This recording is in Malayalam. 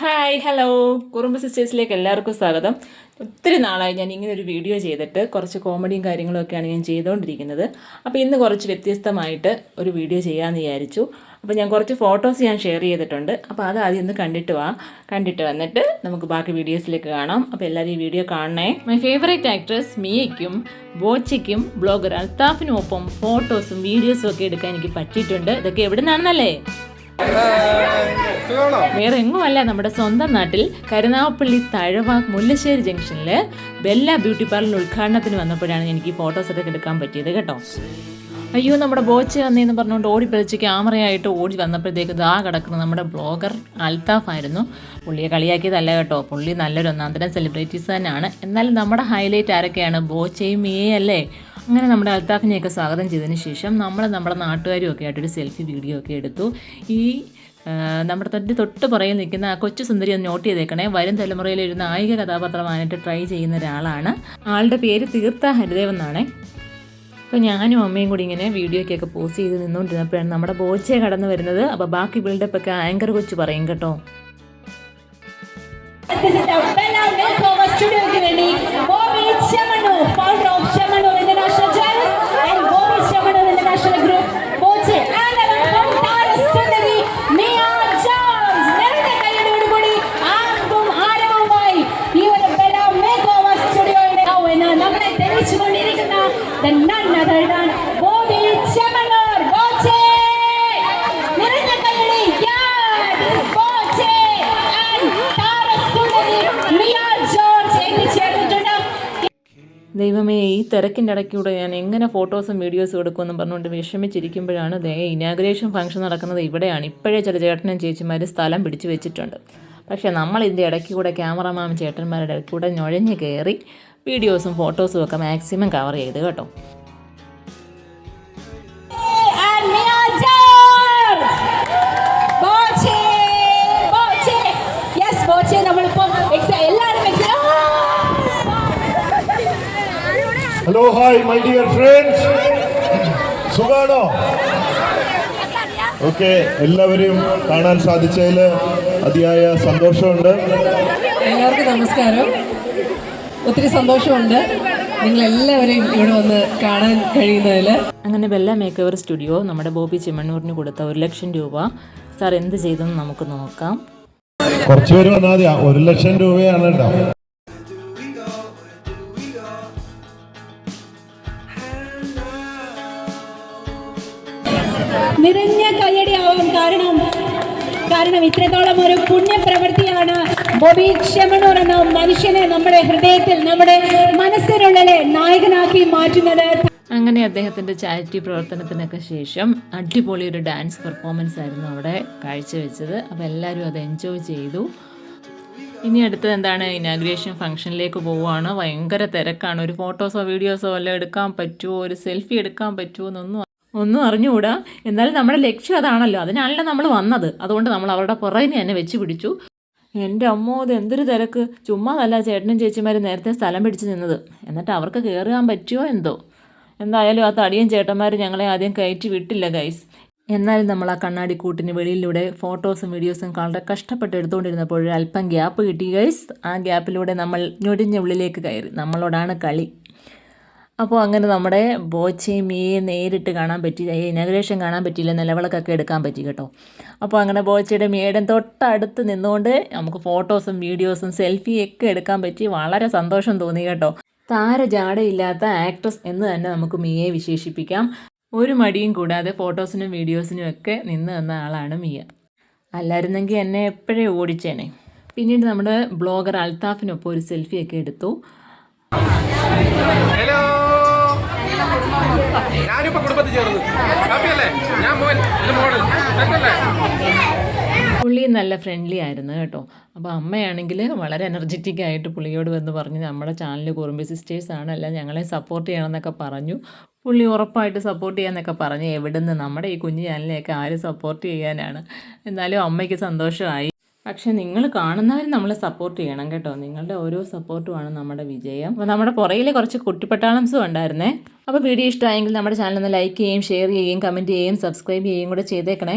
ഹായ് ഹലോ കുറുമ്പ് സിസ്റ്റേഴ്സിലേക്ക് എല്ലാവർക്കും സ്വാഗതം. ഒത്തിരി നാളായി ഞാൻ ഇങ്ങനെ ഒരു വീഡിയോ ചെയ്തിട്ട് കുറച്ച് കോമഡിയും കാര്യങ്ങളൊക്കെയാണ് ഞാൻ ചെയ്തുകൊണ്ടിരിക്കുന്നത് അപ്പോൾ ഇന്ന് കുറച്ച് വ്യത്യസ്തമായിട്ട് ഒരു വീഡിയോ ചെയ്യാമെന്ന് വിചാരിച്ചു. അപ്പോൾ ഞാൻ കുറച്ച് ഫോട്ടോസ് ഞാൻ ഷെയർ ചെയ്തിട്ടുണ്ട്. അപ്പോൾ അത് ആദ്യം ഒന്ന് കണ്ടിട്ട് വാ. കണ്ടിട്ട് വന്നിട്ട് നമുക്ക് ബാക്കി വീഡിയോസിലേക്ക് കാണാം. അപ്പോൾ എല്ലാവരും ഈ വീഡിയോ കാണണേ. മൈ ഫേവറേറ്റ് ആക്ട്രസ് മിയയ്ക്കും ബോച്ചയ്ക്കും ബ്ലോഗർ അൽത്താഫിനും ഒപ്പം ഫോട്ടോസും വീഡിയോസും ഒക്കെ എടുക്കാൻ എനിക്ക് പറ്റിയിട്ടുണ്ട്. ഇതൊക്കെ എവിടെ നിന്നാണെന്നല്ലേ വേറെ എങ്ങുമല്ല നമ്മുടെ സ്വന്തം നാട്ടിൽ കരുനാഗപ്പള്ളി തഴവ മുല്ലശ്ശേരി ജംഗ്ഷനിൽ ബെല്ല ബ്യൂട്ടി പാർലർ ഉദ്ഘാടനത്തിന് വന്നപ്പോഴാണ് എനിക്ക് ഈ ഫോട്ടോസ് ഒക്കെ എടുക്കാൻ പറ്റിയത് കേട്ടോ. അയ്യോ നമ്മുടെ ബോച്ച് വന്നേന്ന് പറഞ്ഞുകൊണ്ട് ഓടി പിടിച്ച് ക്യാമറയായിട്ട് ഓടി വന്നപ്പോഴത്തേക്ക് ദാ കിടക്കുന്ന നമ്മുടെ ബ്ലോഗർ അൽത്താഫ് ആയിരുന്നു. പുള്ളിയെ കളിയാക്കിയതല്ല കേട്ടോ. പുള്ളി നല്ലൊരു ഒന്നാന്തരം സെലിബ്രിറ്റീസ് തന്നെയാണ്. എന്നാലും നമ്മുടെ ഹൈലൈറ്റ് ആരൊക്കെയാണ്? ബോച്ചയും മിയയും അല്ലേ? അങ്ങനെ നമ്മുടെ അൽത്താഫിനെയൊക്കെ സ്വാഗതം ചെയ്തതിന് ശേഷം നമ്മൾ നമ്മുടെ നാട്ടുകാരും ഒക്കെ ആയിട്ടൊരു സെൽഫി വീഡിയോ ഒക്കെ എടുത്തു. ഈ നമ്മുടെ തൊട്ട് തൊട്ട് പുറകിൽ നിൽക്കുന്ന ആ കൊച്ചു സുന്ദരി ഒന്ന് നോട്ട് ചെയ്തേക്കണേ. വരും തലമുറയിൽ ഒരു നായിക കഥാപാത്രമായിട്ട് ട്രൈ ചെയ്യുന്ന ഒരാളാണ്. ആളുടെ പേര് തീർത്ഥ ഹരിദേവ് എന്നാണേ. അപ്പോൾ ഞാനും അമ്മയും കൂടി ഇങ്ങനെ വീഡിയോയ്ക്കൊക്കെ പോസ്റ്റ് ചെയ്ത് നിന്നുകൊണ്ടിരുന്നപ്പോഴാണ് നമ്മുടെ ബോച്ചെ കടന്നു വരുന്നത്. അപ്പോൾ ബാക്കി ബിൽഡപ്പ് ഒക്കെ ആങ്കർ കൊച്ചു പറയും കേട്ടോ. ദൈവമേ ഈ തിരക്കിന്റെ ഇടയ്ക്കൂടെ ഞാൻ എങ്ങനെ ഫോട്ടോസും വീഡിയോസും എടുക്കുമെന്ന് പറഞ്ഞുകൊണ്ട് വിഷമിച്ചിരിക്കുമ്പോഴാണ് ദേ ഇനാഗ്രേഷൻ ഫംഗ്ഷൻ നടക്കുന്നത് ഇവിടെയാണ്. ഇപ്പോഴേ ചില ചേട്ടനും ചേച്ചിമാർ സ്ഥലം പിടിച്ചു വെച്ചിട്ടുണ്ട്. പക്ഷേ നമ്മൾ ഇതിന്റെ ഇടയ്ക്ക് കൂടെ ക്യാമറമാൻ ചേട്ടന്മാരുടെ ഇടയ്ക്ക് കൂടെ നുഴഞ്ഞ് കയറി വീഡിയോസും ഫോട്ടോസും ഒക്കെ മാക്സിമം കവർ ചെയ്ത് കേട്ടോ. Hello hi my dear friends സുഖാണോ? ഓക്കെ എല്ലാവരെയും കാണാൻ സാധിച്ചതിൽ അതിയായ സന്തോഷമുണ്ട്. എല്ലാവർക്കും നമസ്കാരം. ഒത്തിരി സന്തോഷമുണ്ട്. നിങ്ങളെല്ലാവരെയും ഇവിടെ വന്ന് കാണാൻ കഴിയുന്നതിൽ അങ്ങനെ ബെല്ല മേക്ക് ഓവർ സ്റ്റുഡിയോ നമ്മുടെ ബോബി ചെമ്മണ്ണൂരിന് കൊടുത്ത ഒരു ലക്ഷം രൂപ. സാർ എന്ത് ചെയ്തെന്ന് നമുക്ക് നോക്കാം. കുറച്ച് പേര് വന്നാൽ മതി. ഒരു ലക്ഷം രൂപയാണ് കേട്ടോ നിറഞ്ഞ കയ്യടി ആവാൻ കാരണം. കാരണം ഇത്രത്തോളം ഒരു പുണ്യപ്രവൃത്തിയാണ് ബോബി ക്ഷമണൂർ എന്ന മനുഷ്യനെ നമ്മുടെ ഹൃദയത്തിൽ നമ്മുടെ മനസ്സിനുള്ളിലെ നായകനാക്കി മാറ്റുന്നത്. അങ്ങനെ അദ്ദേഹത്തിന്റെ ചാരിറ്റി പ്രവർത്തനത്തിനൊക്കെ ശേഷം അടിപൊളി ഒരു ഡാൻസ് പെർഫോമൻസ് ആയിരുന്നു അവിടെ കാഴ്ചവെച്ചത്. അപ്പോൾ എല്ലാവരും അത് എൻജോയ് ചെയ്തു. ഇനി അടുത്തത് എന്താണ്? ഇനാഗ്രേഷൻ ഫംഗ്ഷനിലേക്ക് പോവുകയാണ്. ഭയങ്കര തിരക്കാണ്. ഒരു ഫോട്ടോസോ വീഡിയോസോ വല്ലതും എടുക്കാൻ പറ്റുമോ ഒരു സെൽഫി എടുക്കാൻ പറ്റുമോ എന്നൊന്നും ഒന്നും അറിഞ്ഞുകൂടാ. എന്നാലും നമ്മുടെ ലക്ഷ്യം അതാണല്ലോ. അതിനാണല്ലോ നമ്മൾ വന്നത്. അതുകൊണ്ട് നമ്മൾ അവരുടെ പുറകിനെ തന്നെ വെച്ച് പിടിച്ചു. എന്റെ അമ്മോ ഇത് എന്തൊരു തിരക്ക്. ചുമ്മാതല്ല ചേട്ടനും ചേച്ചിമാരും നേരത്തെ സ്ഥലം പിടിച്ച് നിന്നത്. എന്നിട്ട് അവർക്ക് കയറാൻ പറ്റുമോ എന്തോ? എന്തായാലും ആ തടിയും ചേട്ടന്മാർ ഞങ്ങളെ ആദ്യം കയറ്റി വിട്ടില്ല ഗൈസ് എന്നാലും നമ്മൾ ആ കണ്ണാടി കൂട്ടിന് വെളിയിലൂടെ ഫോട്ടോസും വീഡിയോസും വളരെ കഷ്ടപ്പെട്ട് എടുത്തുകൊണ്ടിരുന്നപ്പോൾ അല്പം ഗ്യാപ്പ് കിട്ടി ഗൈസ് ആ ഗ്യാപ്പിലൂടെ നമ്മൾ ഞൊടിഞ്ഞ ഉള്ളിലേക്ക് കയറി. നമ്മളോടാണ് കളി. അപ്പോൾ അങ്ങനെ നമ്മുടെ ബോച്ചയും മീയെ നേരിട്ട് കാണാൻ പറ്റി ഇനഗ്രേഷൻ കാണാൻ പറ്റിയില്ല നിലവിളക്കൊക്കെ എടുക്കാൻ പറ്റി കേട്ടോ. അപ്പോൾ അങ്ങനെ ബോച്ചയുടെ മീയുടെ തൊട്ടടുത്ത് നിന്നുകൊണ്ട് നമുക്ക് ഫോട്ടോസും വീഡിയോസും സെൽഫിയൊക്കെ എടുക്കാൻ പറ്റി. വളരെ സന്തോഷം തോന്നി കേട്ടോ. താരജാടയില്ലാത്ത ആക്ട്രസ് എന്ന് തന്നെ നമുക്ക് മിയെ വിശേഷിപ്പിക്കാം. ഒരു മടിയും കൂടാതെ ഫോട്ടോസിനും വീഡിയോസിനും ഒക്കെ നിന്ന് തന്ന ആളാണ് മിയ. അല്ലായിരുന്നെങ്കിൽ എന്നെ എപ്പോഴേ ഓടിച്ചേനെ. പിന്നീട് നമ്മുടെ ബ്ലോഗർ അൽത്താഫിനൊപ്പം ഒരു സെൽഫിയൊക്കെ എടുത്തു. ഞാനിപ്പോ കുടുംബത്തിൽ ചേർന്നു. ഞാൻ മോൻ പുള്ളി നല്ല ഫ്രണ്ട്ലി ആയിരുന്നു കേട്ടോ. അപ്പോൾ അമ്മയാണെങ്കിൽ വളരെ എനർജറ്റിക് ആയിട്ട് പുള്ളിയോട് വന്ന് പറഞ്ഞ് നമ്മുടെ ചാനൽ കുറുമ്പി സിസ്റ്റേഴ്സ് അല്ല ഞങ്ങളെ സപ്പോർട്ട് ചെയ്യണമെന്നൊക്കെ പറഞ്ഞു. പുള്ളി ഉറപ്പായിട്ട് സപ്പോർട്ട് ചെയ്യാമെന്നൊക്കെ പറഞ്ഞ്. നിന്ന് നമ്മുടെ ഈ കുഞ്ഞു ചാനലിനെയൊക്കെ ആര് സപ്പോർട്ട് ചെയ്യാനാണ്? എന്നാലും അമ്മയ്ക്ക് സന്തോഷമായി. പക്ഷേ നിങ്ങൾ കാണുന്നവർ നമ്മളെ സപ്പോർട്ട് ചെയ്യണം കേട്ടോ. നിങ്ങളുടെ ഓരോ സപ്പോർട്ടുമാണ് നമ്മുടെ വിജയം. അപ്പോൾ നമ്മുടെ പുറയിൽ കുറച്ച് കുട്ടിപ്പട്ടാളംസും ഉണ്ടായിരുന്നേ. അപ്പോൾ വീഡിയോ ഇഷ്ടമായെങ്കിൽ നമ്മുടെ ചാനൽ ഒന്ന് ലൈക്ക് ചെയ്യുകയും ഷെയർ ചെയ്യുകയും കമന്റ് ചെയ്യുകയും സബ്സ്ക്രൈബ് ചെയ്യുകയും കൂടെ ചെയ്തേക്കണേ.